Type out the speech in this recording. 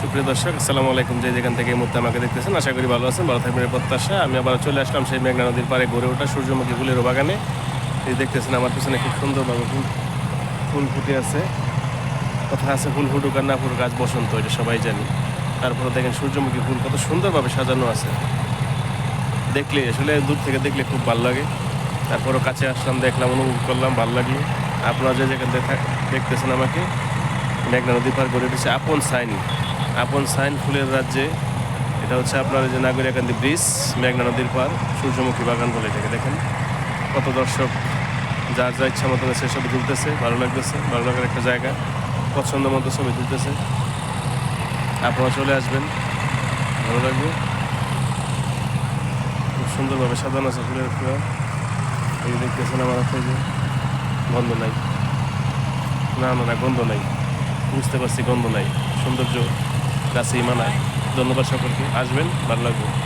সুপ্রিয় দর্শক, আসসালামু আলাইকুম। যে যেখান থেকে এই মুহূর্তে আমাকে দেখতেছেন, আশা করি ভালো আছেন, ভালো থাকবেন প্রত্যাশা আমি আবার চলে আসলাম সেই মেঘনা নদীর পাড়ে গড়ে ওঠা সূর্যমুখী ফুলের বাগানে। এই দেখতেছেন আমার পিছনে খুব সুন্দরভাবে ফুল ফুল ফুটে আছে। কথা আছে ফুল ফুটুক আর না ফুটুক, আজ বসন্ত, এটা সবাই জানি। তারপরে দেখেন সূর্যমুখী ফুল কত সুন্দরভাবে সাজানো আছে। দেখলে, আসলে দূর থেকে দেখলে খুব ভালো লাগে। তারপরও কাছে আসলাম, দেখলাম, অনুভব করলাম, ভালো লাগল। আপনারা যে যেখান থেকে দেখতেছেন আমাকে, মেঘনা নদী পার গড়ে উঠেছে আপন সাইন। আপন সাইন ফুলের রাজ্যে, এটা হচ্ছে আপনার যে নাগরিকান্দি ব্রিজ, মেঘনা নদীর পার, সূর্যমুখী বাগান বলে এটাকে দেখেন। কত দর্শক, যার যা ইচ্ছা মতো সে ছবি তুলতেছে ভালো লাগতেছে, ভালো লাগার একটা জায়গা, পছন্দ মতো ছবি তুলতেছে। আপনারা চলে আসবেন, ভালো লাগবে। খুব সুন্দরভাবে সাজানো আছে ফুলের ফুল। এই দেখতেছেন আমার যে গন্ধ নাই। না না না, গন্ধ নাই। বুঝতে পারছি গন্ধ নাই, সৌন্দর্য। গাছেই ইমান ধন্যবাদ সকলকে। আসবেন ভালো লাগবে।